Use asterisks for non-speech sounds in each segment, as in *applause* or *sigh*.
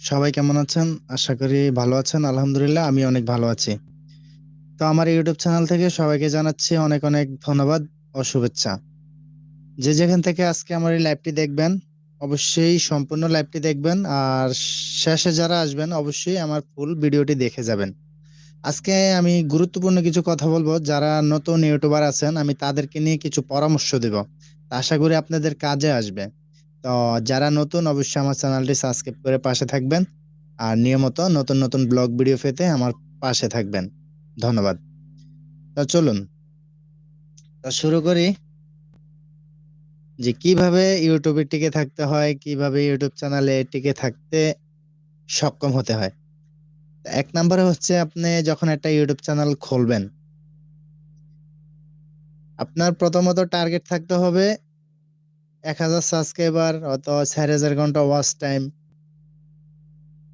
সবাই কেমন আছেন? আশা করি ভালো আছেন। আলহামদুলিল্লাহ আমি অনেক ভালো আছি। তো আমার ইউটিউব চ্যানেল থেকে সবাইকে জানাচ্ছি অনেক, অনেক ধন্যবাদ ও শুভেচ্ছা। যে যেখান থেকে আজকে আমার এই লাইভটি দেখবেন, অবশ্যই সম্পূর্ণ লাইভটি দেখবেন। আর শেষে যারা আসবেন অবশ্যই আমার ফুল ভিডিওটি দেখে যাবেন। আজকে আমি গুরুত্বপূর্ণ কিছু কথা বলব। যারা নতুন ইউটিউবার আছেন আমি তাদেরকে নিয়ে কিছু পরামর্শ দিব। আশা করি আপনাদের কাজে আসবে। তো যারা নতুন অবশ্যই আমার চ্যানেলটি সাবস্ক্রাইব করে পাশে থাকবেন। আর নিয়মিত নতুন, নতুন ব্লগ ভিডিও পেতে আমার পাশে থাকবেন। ধন্যবাদ। তো চলুন। তো শুরু করি। যে কীভাবে ইউটিউবে টিকে থাকতে হয়, কীভাবে ইউটিউব চ্যানেলে টিকে থাকতে সক্ষম হতে হয়। ১ নাম্বারে হচ্ছে আপনি যখন একটা ইউটিউব চ্যানেল খুলবেন আপনার প্রথমত টার্গেট থাকতে হবে ১০০০ সাবস্ক্রাইবার অথবা ৪০০০ ঘণ্টা ওয়াচ টাইম।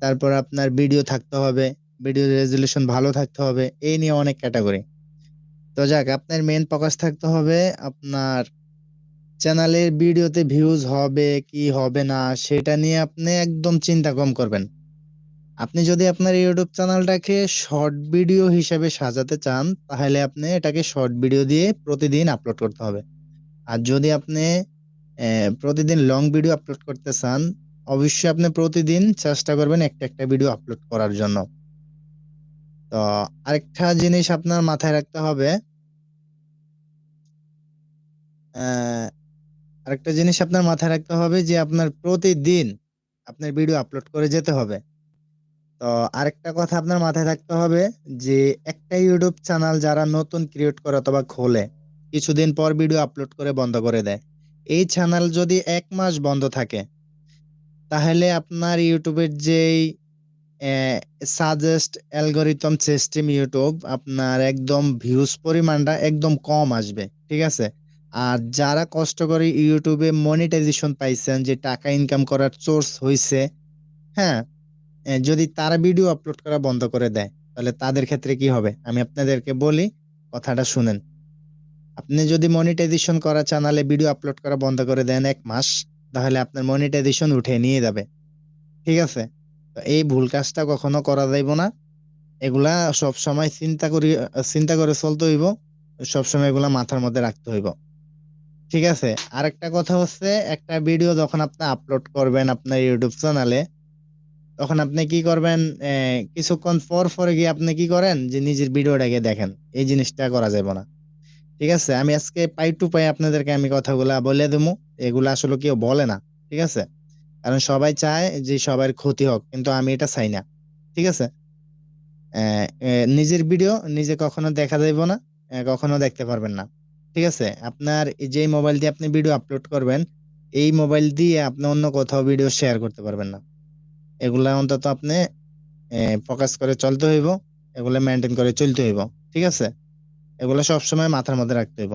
তারপর আপনার ভিডিও থাকতে হবে, ভিডিও রেজোলিউশন ভালো থাকতে হবে। এই নিয়ে অনেক ক্যাটাগরি তো যাক আপনার মেন ফোকাস থাকতে হবে আপনার চ্যানেলের ভিডিওতে ভিউজ হবে কি হবে না সেটা নিয়ে আপনি একদম চিন্তা কম করবেন। আপনি যদি আপনার ইউটিউব চ্যানেলটাকে শর্ট ভিডিও হিসেবে সাজাতে চান তাহলে আপনি এটাকে শর্ট ভিডিও দিয়ে প্রতিদিন আপলোড করতে হবে। আর যদি আপনি প্রতিদিন লং ভিডিও আপলোড করতে চান, অবশ্যই আপনি প্রতিদিন চেষ্টা করবেন একটা, একটা ভিডিও আপলোড করার জন্য। তো আরেকটা জিনিস আপনার মাথায় রাখতে হবে আরেকটা জিনিস আপনার মাথায় রাখতে হবে যে আপনার প্রতিদিন আপনার ভিডিও আপলোড করে যেতে হবে। তো আরেকটা কথা আপনার মাথায় রাখতে হবে যে একটা ইউটিউব চ্যানেল যারা নতুন ক্রিয়েট করে অথবা খোলে, কিছুদিন পর ভিডিও আপলোড করে বন্ধ করে দেয়। এই চ্যানেল যদি এক মাস বন্ধ থাকে তাহলে আপনার ইউটিউবের যেই সাজেস্ট অ্যালগরিথম সিস্টেম ইউটিউব আপনার একদম ভিউজ পরিমাণটা একদম কম আসবে। ঠিক আছে? আর যারা কষ্ট করে ইউটিউবে মনিটাইজেশন পাইছেন যে টাকা ইনকাম করার সোর্স হইছে, হ্যাঁ? যদি তারা ভিডিও আপলোড করা বন্ধ করে দেয়, তাহলে তাদের ক্ষেত্রে কি হবে? আমি আপনাদেরকে বলি, কথাটা শুনেন। আপনি যদি মনিটাইজেশন করা চ্যানেলে ভিডিও আপলোড করা বন্ধ করে দেন ১ মাস, তাহলে আপনার মনিটাইজেশন উঠিয়ে নিয়ে যাবে। ঠিক আছে? তো এই ভুল কাজটা কখনো করা যাইব না। এগুলা সবসময় চিন্তা করি চিন্তা করে চলতে হইব। সবসময় এগুলা মাথার মধ্যে রাখতে হইব। ঠিক আছে? আরেকটা কথা হচ্ছে একটা ভিডিও যখন আপনি আপলোড করবেন আপনার ইউটিউব চ্যানেলে, তখন আপনি কি করবেন কিছুক্ষণ পর, পর গিয়ে আপনি কি করেন যে নিজের ভিডিওটাকে দেখেন। এই জিনিসটা করা যাইব না। ঠিক আছে? আমি আজকে পাই টু পাই আপনাদেরকে আমি কথাগুলা বলে দিমু। এগুলা আসলে কেউ বলে না। ঠিক আছে? কারণ সবাই চায় যে সবার ক্ষতি হোক। কিন্তু আমি এটা চাই না। ঠিক আছে? নিজের ভিডিও নিজে কখনো দেখা যাইব না, কখনো দেখতে পারবেন না। ঠিক আছে? আপনার যেই মোবাইল দিয়ে আপনি ভিডিও আপলোড করবেন, এই মোবাইল দিয়ে আপনি অন্য কোথাও ভিডিও শেয়ার করতে পারবেন না। এগুলা অন্তত আপনি ফোকাস করে চলতে হইব। এগুলো মেনটেন করে চলতে হইব। ঠিক আছে? এগুলা সবসময় মাথার মধ্যে রাখতে। অ্যা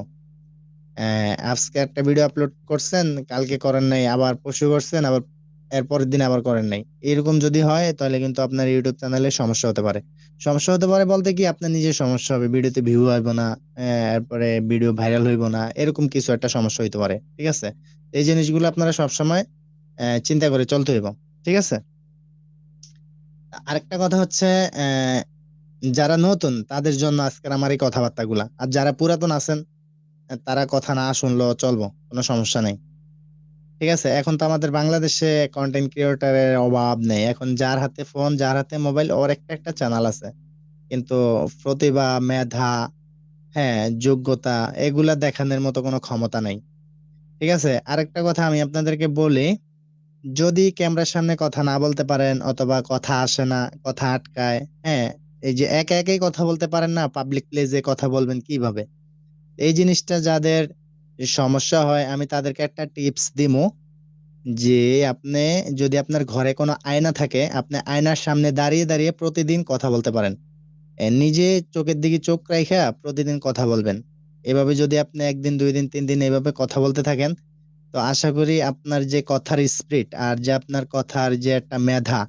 আজকে একটা ভিডিও আপলোড করছেন, কালকে করেন নাই, আবার পরশু করছেন, আবার এর পরের দিন আবার করেন নাই। এরকম যদি হয় তাহলে কিন্তু আপনার ইউটিউব চ্যানেলে সমস্যা হতে পারে। সমস্যা হতে পারে বলতে কি আপনার নিজের সমস্যা হবে। ভিডিওতে ভিউ হইব না, এরপরে ভিডিও ভাইরাল হইব না। এরকম কিছু একটা সমস্যা হইতে পারে। ঠিক আছে? এই জিনিসগুলো আপনারা সবসময় চিন্তা করে চলতে হইব। ঠিক আছে? আরেকটা কথা হচ্ছে যারা নতুন তাদের জন্য আজকের আমার এই কথাবার্তাগুলা। আর যারা পুরাতন আছেন, তারা কথা না শুনলেও চলবো। কোনো সমস্যা নেই। ঠিক আছে? এখন তো আমাদের বাংলাদেশে কন্টেন্ট ক্রিয়েটর এর অভাব নেই। এখন যার হাতে ফোন, যার হাতে মোবাইল ওর একটা, একটা চ্যানেল আছে। কিন্তু প্রতিভা, মেধা, হ্যাঁ, যোগ্যতা এগুলা দেখানোর মতো কোনো ক্ষমতা নাই। ঠিক আছে? আরেকটা কথা আমি আপনাদেরকে বলি, যদি ক্যামেরার সামনে কথা না বলতে পারেন অথবা কথা আসে না, কথা আটকায়, হ্যাঁ? এই যে একা, একাই কথা বলতে পারেন না, পাবলিক প্লেসে কথা বলবেন কীভাবে? এই জিনিসটা যাদের সমস্যা হয় আমি তাদেরকে একটা টিপস দিমু। যে আপনি যদি আপনার ঘরে কোনো আয়না থাকে, আপনি আয়নার সামনে দাঁড়িয়ে, দাঁড়িয়ে প্রতিদিন কথা বলতে পারেন। নিজে চোখের দিকে চোখ রাইখা প্রতিদিন কথা বলবেন। এভাবে যদি আপনি একদিন দুই দিন, তিন দিন এভাবে কথা বলতে থাকেন, তো আশা করি আপনার যে কথার স্পিরিট আর যে আপনার কথার যে একটা মেধা,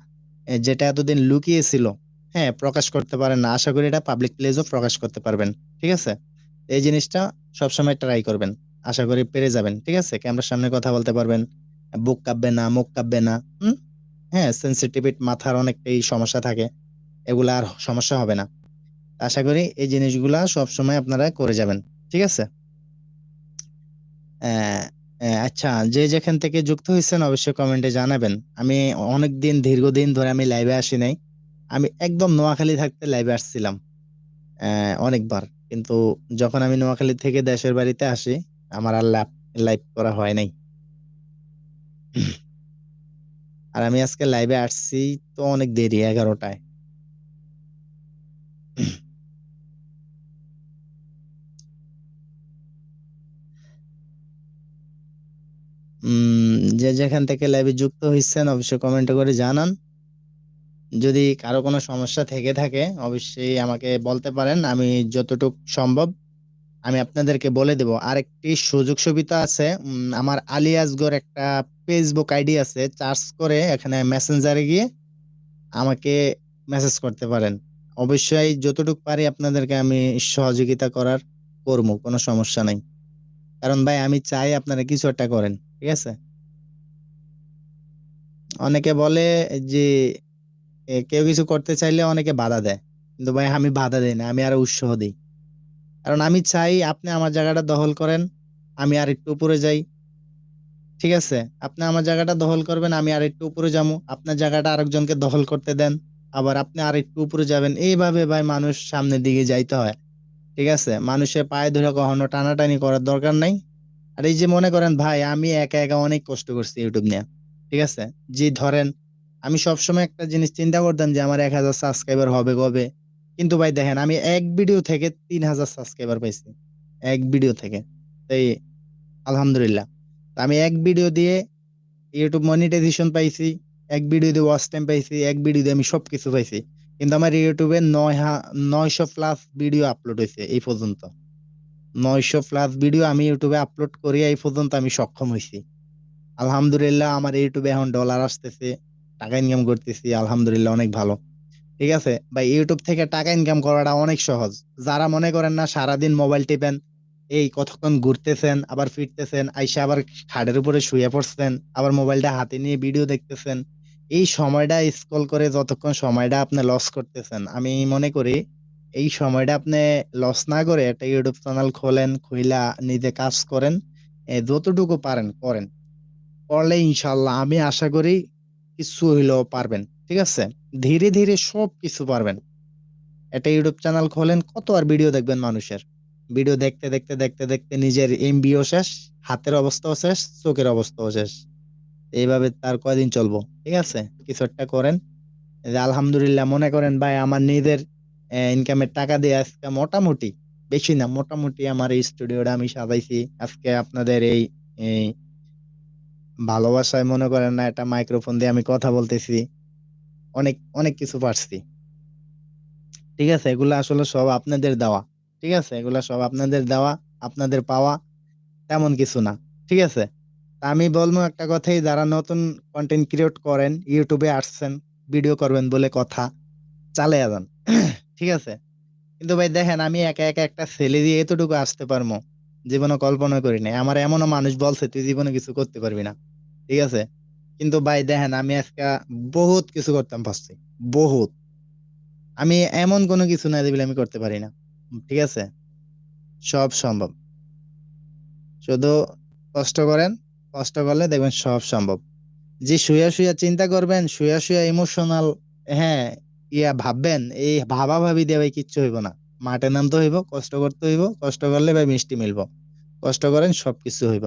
যেটা এতদিন লুকিয়ে ছিল, হ্যাঁ? প্রকাশ করতে পারেন না। আশা করি এটা পাবলিক প্লেসেও প্রকাশ করতে পারবেন। ঠিক আছে? এই জিনিসটা সবসময় ট্রাই করবেন। আশা করি পেরে যাবেন। ঠিক আছে? ক্যামেরার সামনে কথা বলতে পারবেন। বুক কাঁপবে না, মুখ কাঁপবে না। হ্যাঁ সেনসিটিভিট মাথার অনেকটাই সমস্যা থাকে এগুলো আর সমস্যা হবে না আশা করি এই জিনিসগুলা সবসময় আপনারা করে যাবেন ঠিক আছে আচ্ছা যে যেখান থেকে যুক্ত হয়েছেন অবশ্যই কমেন্টে জানাবেন আমি অনেকদিন দীর্ঘদিন ধরে আমি লাইভে আসি নাই আমি একদম নোয়াখালী থাকতে লাইভে আসছিলাম অনেকবার। কিন্তু যখন আমি নোয়াখালী থেকে দেশের বাড়িতে আসি, আমার আর লাইভ করা হয় নাই। আর আমি আজকে লাইভে আসছি তো অনেক দেরি, এগারোটায়। যে যেখান থেকে লাইভে যুক্ত হয়েছেন অবশ্যই কমেন্ট করে জানান। যদি কারও কোনো সমস্যা থেকে থাকে, অবশ্যই আমাকে বলতে পারেন, আমি যতটুক সম্ভব আমি আপনাদেরকে বলে দেব। আরেকটি সুযোগ সুবিধা আছে আমার আলিয়াসগর একটা ফেসবুক আইডি আছে, চার্জ করে এখানে মেসেঞ্জারে গিয়ে আমাকে মেসেজ করতে পারেন। অবশ্যই যতটুকু পারি আপনাদেরকে আমি সহযোগিতা করার করব, কোনো সমস্যা নাই। কারণ ভাই, আমি চাই আপনারা কিছু একটা করেন, ঠিক আছে? অনেকে বলে যে কেউ কিছু করতে চাইলে অনেকে বাধা দেয়। কিন্তু ভাই, আমি বাধা দেই না, আমি আরও উৎসাহ দিই। কারণ আমি চাই আপনি আমার জায়গাটা দখল করেন, আমি আর একটু উপরে যাই। ঠিক আছে? আপনি আমার জায়গাটা দখল করবেন, আমি আর একটু উপরে যাব। আপনার জায়গাটা আরেকজনকে দখল করতে দেন, আবার আপনি আর একটু উপরে যাবেন। এইভাবে ভাই মানুষ সামনের দিকে যাইতে হয়। ঠিক আছে? মানুষের পায়ে ধরে কখনো টানাটানি করার দরকার নাই। আর এই যে মনে করেন, ভাই, আমি একা একা অনেক কষ্ট করছি ইউটিউব নিয়ে। ঠিক আছে? যে ধরেন আমি সবসময় একটা জিনিস চিন্তা করতাম যে আমার এক হাজার সাবস্ক্রাইবার হবে কবে? কিন্তু ভাই দেখেন, আমি এক ভিডিও থেকে তিন হাজার সাবস্ক্রাইবার পাইছি। এক ভিডিও থেকে। তাই আলহামদুলিল্লাহ। আমি এক ভিডিও দিয়ে ইউটিউব মনিটাইজেশন পাইছি, এক ভিডিও দিয়ে ওয়াচ টাইম পাইছি, এক ভিডিও দিয়ে আমি সবকিছু পাইছি। কিন্তু আমার ইউটিউবে নয় নয়শো প্লাস ভিডিও আপলোড হয়েছে এই পর্যন্ত। নয়শো প্লাস ভিডিও আমি ইউটিউবে আপলোড করি এই পর্যন্ত আমি সক্ষম হয়েছি আলহামদুলিল্লাহ, আমার ইউটিউবে এখন ডলার আসতেছে। টাকা ইনকাম করতেছি, আলহামদুলিল্লাহ অনেক ভালো। ঠিক আছে? ভাই, ইউটিউব থেকে টাকা ইনকাম করাটা অনেক সহজ। যারা মনে করেন না, সারাদিন মোবাইল টিপেন, এই কতক্ষণ ঘুরতেছেন, আবার ফিরতেছেন, আইসা আবার খাটের উপরে শুয়ে পড়ছেন, আবার মোবাইলটা হাতে নিয়ে ভিডিও দেখতেছেন, এই সময়টা স্ক্রল করে যতক্ষণ সময়টা আপনি লস করতেছেন, আমি মনে করি এই সময়টা আপনি লস না করে একটা ইউটিউব চ্যানেল খোলেন, খুইলা নিজে কাজ করেন যতটুকু পারেন, করেন। করলে ইনশাল্লাহ, আমি আশা করি কিছু হইলেও পারবেন, ঠিক আছে? ধীরে ধীরে সব কিছু পারবেন। একটা ইউটিউব চ্যানেল খোলেন কত আর ভিডিও দেখবেন মানুষের? ভিডিও দেখতে দেখতে দেখতে দেখতে নিজের এমবিও শেষ, হাতের অবস্থাও শেষ, চোখের অবস্থাও শেষ। এইভাবে তার কয়দিন চলবো, ঠিক আছে? কিছু একটা করেন। আলহামদুলিল্লাহ মনে করেন, ভাই, আমার নিজের ইনকামের টাকা দিয়ে আজকে মোটামুটি, বেশি না, মোটামুটি আমার এই স্টুডিওটা আমি সাজাইছি। আজকে আপনাদের এই এই ভালোবাসায় মনে করেন না, একটা মাইক্রোফোন দিয়ে আমি কথা বলতেছি। অনেক অনেক কিছু পারছি। ঠিক আছে? এগুলো আসলে সব আপনাদের দেওয়া। ঠিক আছে? এগুলা সব আপনাদের দেওয়া, আপনাদের পাওয়া, তেমন কিছু না। ঠিক আছে? আমি বলব একটা কথাই, যারা নতুন কন্টেন্ট ক্রিয়েট করেন ইউটিউবে আসছেন ভিডিও করবেন বলে কথা, চালিয়ে যান। *clears throat* ঠিক আছে? কিন্তু ভাই দেখেন, আমি একা একা একটা ছেলে দিয়ে এতটুকু আসতে পারব, জীবনে কল্পনা করি নাই। আমার এমনও মানুষ বলছে, তুই জীবনে কিছু করতে পারবি না। ঠিক আছে? কিন্তু ভাই দেখেন, আমি আজকে বহুত কিছু করতাম পারছি বহুত। আমি এমন কোনো কিছু না দিবলে আমি করতে পারি না, ঠিক আছে? সব সম্ভব। শুধু কষ্ট করেন, কষ্ট করলে দেখবেন সব সম্ভব। যে শুয়া শুয়া চিন্তা করবেন, শুয়া শুয়া ইমোশনাল হ্যাঁ ইয়া ভাববেন, এই ভাবা ভাবি দিয়ে ভাই কিচ্ছু হইব না। মাঠে নামতে হইব, কষ্ট করতে হইব, কষ্ট করলে ভাই মিষ্টি মিলব। কষ্ট করেন, সবকিছু হইব।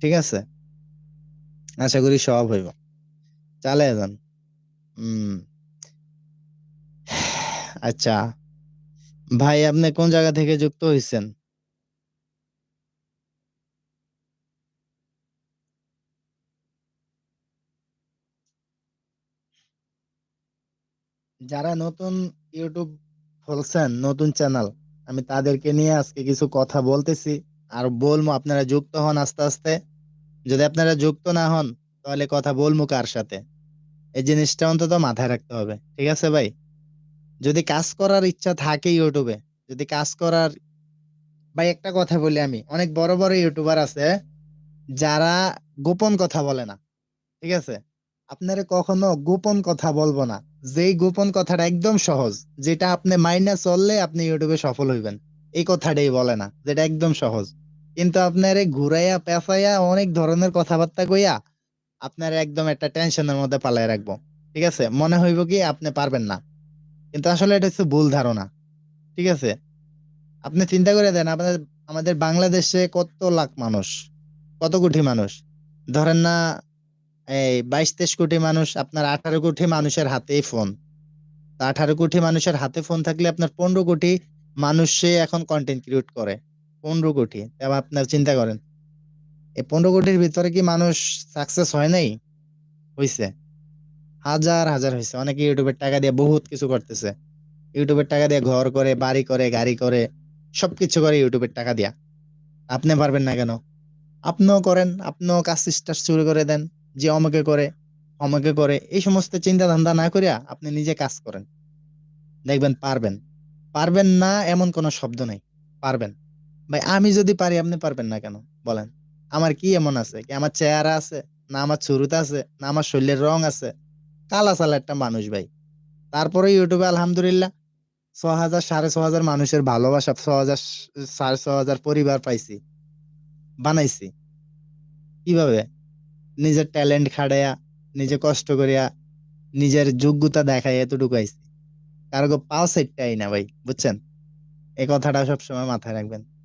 ঠিক আছে? আশা করি সব হইব। চালিয়ে যান। হম আচ্ছা। ভাই, আপনি কোন জায়গা থেকে যুক্ত হয়েছেন যারা নতুন ইউটিউব খুলছেন, নতুন চ্যানেল, আমি তাদেরকে নিয়ে আজকে কিছু কথা বলতেছি। আর বলব, আপনারা যুক্ত হন আস্তে আস্তে। যদি আপনারা যুক্ত না হন, তাহলে কথা বলব কার সাথে এই জিনিসটা অন্তত মাথায় রাখতে হবে, ঠিক আছে ভাই যদি কাজ করার ইচ্ছা থাকে ইউটিউবে, যদি কাজ করার, ভাই একটা কথা বলি আমি, অনেক বড় বড় ইউটিউবার আছে, যারা গোপন কথা বলে না, ঠিক আছে আপনারে কখনো গোপন কথা বলব না। যেই গোপন কথাটা একদম সহজ। যেটা আপনি মাইনা চললে আপনি ইউটিউবে সফল হইবেন। এই কথাটাই বলে না। যেটা একদম সহজ। কিন্তু আপনারে ঘুরাইয়া, পেঁচাইয়া অনেক ধরনের কথাবার্তা কইয়া আপনার একদম একটা টেনশনের মধ্যে পালাইয়া রাখব। ঠিক আছে? মনে হইব কি আপনি পারবেন না। কিন্তু আসলে এটা হচ্ছে ভুল ধারণা। ঠিক আছে? আপনি চিন্তা করে দেন আমাদের আমাদের বাংলাদেশে কত লাখ মানুষ? কত কোটি মানুষ? ধরেন না, এই ২২-২৩ কোটি মানুষ, আপনার ১৮ কোটি মানুষের হাতেই ফোন। আঠারো কোটি মানুষের হাতে ফোন থাকলে আপনার ১৫ কোটি মানুষে এখন কনটেন্ট ক্রিয়েট করে। ১৫ কোটি। এবার আপনার চিন্তা করেন। এই ১৫ কোটির ভিতরে কি মানুষ সাকসেস হয় নাই? হইছে। হাজার, হাজার হইছে। অনেকে এর টাকা দিয়ে বহুত কিছু করতেছে। এর টাকা দিয়ে ঘর করে, বাড়ি করে, গাড়ি করে, সবকিছু করে এর টাকা দিয়া। আপনি পারবেন না কেন? আপনিও করেন, আপনিও কাজ স্টার্ট শুরু করে দেন। যে অমুকে করে, অমুকে করে। এই সমস্ত চিন্তা ধান্দা না করিয়া আপনি নিজে কাজ করেন। দেখবেন পারবেন। পারবেন না এমন কোনো শব্দ নাই। পারবেন। ভাই আমি যদি পারি আপনি পারবেন না কেন? বলেন। আমার কি এমন আছে? কি আমার চেহারা আছে? না আমার চুরুত আছে? না আমার শরীরের রং আছে? কালা সালা একটা মানুষ ভাই। তারপরে ইউটিউবে আলহামদুলিল্লাহ ছ হাজার সাড়ে ছ হাজার মানুষের ভালোবাসা ৬০০০ ৬৫০০ পরিবার পাইছি। বানাইছি। কীভাবে? নিজের ট্যালেন্ট খাটাইয়া, নিজে কষ্ট করিয়া, নিজের যোগ্যতা দেখাইয়া এতটুকু আইছি। কারও পাও চাইট্টাই না ভাই। বুঝছেন? এই কথাটা সবসময় মাথায় রাখবেন।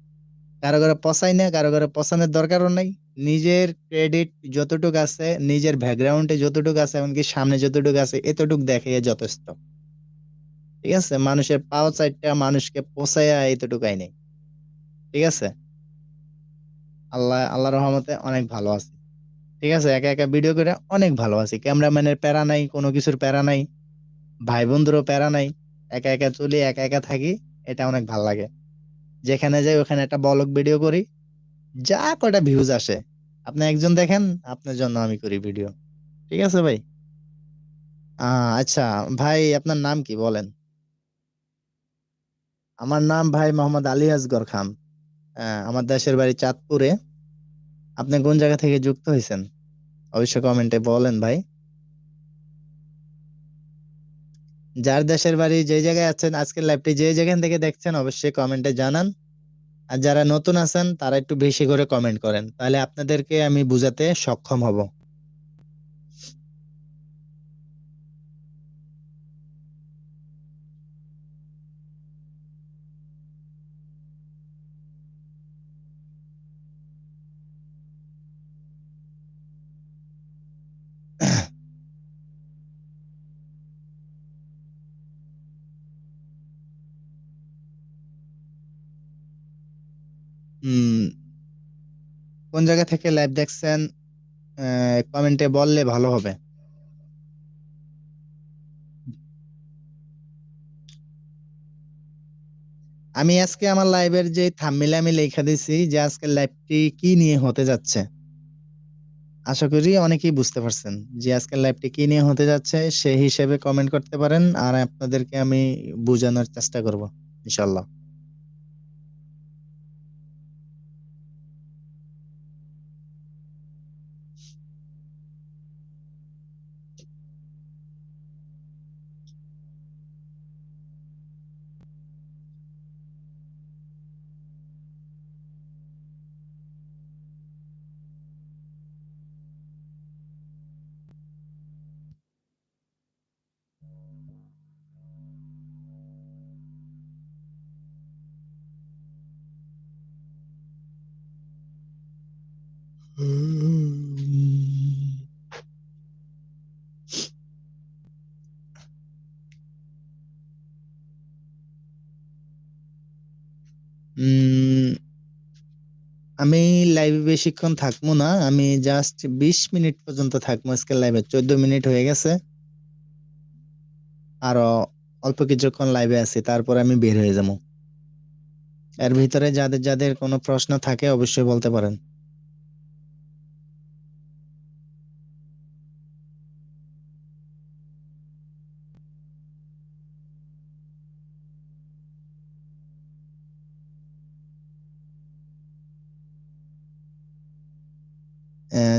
কারও ঘরে পচাই না, কারও ঘরে পচানোর দরকারও নাই। নিজের ক্রেডিট যতটুকু আছে, নিজের ব্যাকগ্রাউন্ডে যতটুকু আছে, এমনকি সামনে যতটুকু আছে এতটুকু দেখে যথেষ্ট। ঠিক আছে? মানুষের পাও চাইট্টা মানুষকে পচাইয়া এতটুকাই নাই। ঠিক আছে? আল্লাহ আল্লাহর রহমতে অনেক ভালো আছি। ঠিক আছে? একা, একা ভিডিও করে অনেক ভালো আছি। ক্যামেরাম্যানের প্যারা নাই, কোন কিছুর প্যারা নাই। ভাই বন্ধুরও প্যারা নাই। একা, একা চলি, একা, একা থাকি। এটা অনেক ভালো লাগে। যেখানে যাই ওখানে একটা বলক ভিডিও করি। যা কয়টা ভিউজ আসে। আপনি একজন দেখেন, আপনার জন্য আমি করি ভিডিও। ঠিক আছে ভাই? আচ্ছা ভাই আপনার নাম কি বলেন? আমার নাম ভাই মোহাম্মদ আলী আসগর খান। আমার দেশের বাড়ি চাঁদপুরে। আপনি কোন জায়গা থেকে যুক্ত হয়েছেন অবশ্যই কমেন্টে বলেন ভাই। যার দেশের বাড়ি যে জায়গায় আছেন, আজকের লাইভটি যে যেখান থেকে দেখছেন অবশ্যই কমেন্টে জানান। আর যারা নতুন আছেন, তারা একটু বেশি করে কমেন্ট করেন। তাহলে আপনাদেরকে আমি বুঝাতে সক্ষম হব। হুম। কোন জায়গা থেকে লাইভ দেখছেন কমেন্টে বললে ভালো হবে। আমি আজকে আমার লাইভের যে থাম্বনেইল আমি লেখা দিছি যে আজকের লাইভটি কি নিয়ে হতে যাচ্ছে। আশা করি অনেকেই বুঝতে পারছেন যে আজকের লাইভটি কি নিয়ে হতে যাচ্ছে, সেই হিসেবে কমেন্ট করতে পারেন। আর আপনাদেরকে আমি বুঝানোর চেষ্টা করব, ইনশাআল্লাহ। আমি লাইভে বেশিক্ষণ থাকব না। আমি জাস্ট ২০ মিনিট পর্যন্ত থাকব আজকের লাইভে। ১৪ মিনিট হয়ে গেছে। আরও অল্প কিছুক্ষণ লাইভে আছি। তারপরে আমি বের হয়ে যামু। এর ভিতরে যাদের, যাদের কোনো প্রশ্ন থাকে অবশ্যই বলতে পারেন।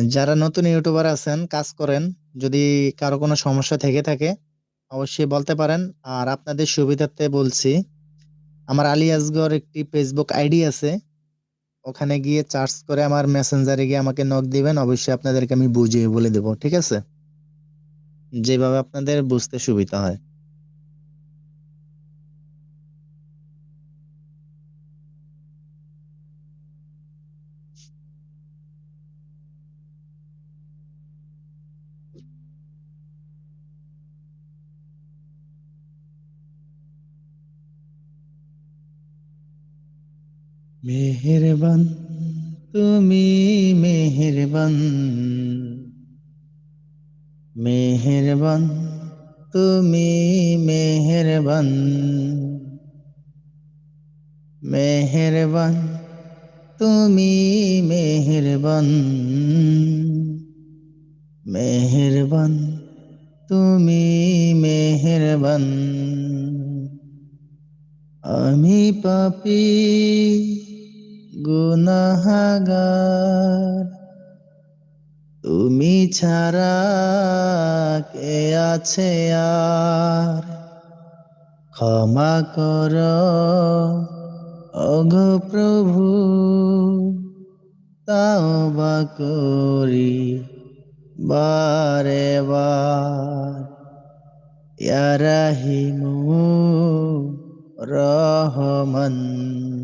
যারা নতুন ইউটিউবার আছেন, কাজ করেন, যদি কারও কোনো সমস্যা থেকে থাকে অবশ্যই বলতে পারেন। আর আপনাদের সুবিধার্থে বলছি, আমার আলী আসগর একটি ফেসবুক আইডি আছে। ওখানে গিয়ে চার্জ করে আমার মেসেঞ্জারে গিয়ে আমাকে নক দিবেন। অবশ্যই আপনাদেরকে আমি বুঝিয়ে বলে দেব। ঠিক আছে? যেভাবে আপনাদের বুঝতে সুবিধা হয়। মেহেরবান তুমি মেহেরবান মেহেরবান তুমি মেহেরবান মেহেরবান তুমি মেহেরবান মেহেরবান তুমি মেহেরবান আমি পাপী গুনাহগার। তুমি ছাড়া কে আছে আর? ক্ষমা কর, ওগো প্রভু, তাওবা করি বারে বার। ইয়া রহমান।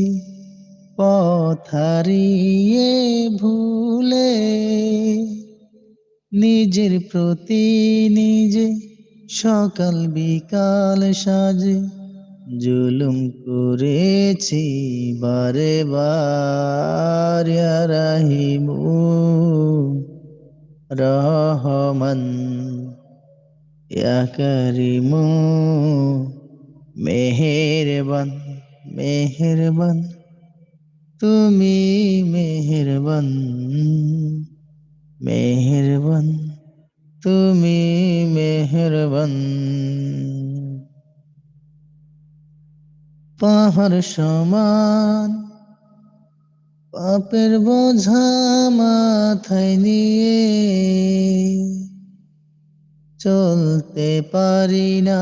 পথারিয়ে ভুলে নিজের প্রতি নিজে সকাল বিকাল সাজে জুলুম করেছি বারে বার রাহিমু রহমান, ইয়া মেহেরবান মেহেরবান। তুমি মেহেরবান মেহেরবান তুমি মেহেরবান। পাহাড় সমান পাপের বোঝা মাথায় নিয়ে চলতে পারি না।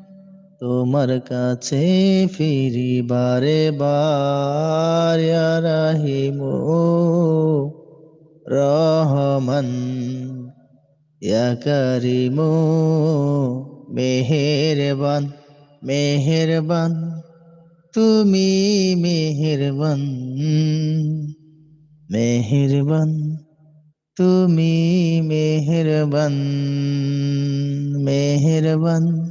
তোমার কাছে ফিরি বারে বার রাহিমু রহমান করিমু মেহেরবান মেহেরবান, তুমি মেহেরবান মেহেরবান, তুমি মেহেরবান মেহেরবান।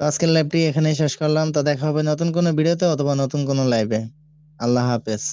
আজকের লাইভটি এখানেই শেষ করলাম। তো দেখা হবে নতুন কোনো ভিডিওতে অথবা নতুন কোনো লাইভে আল্লাহ হাফেজ।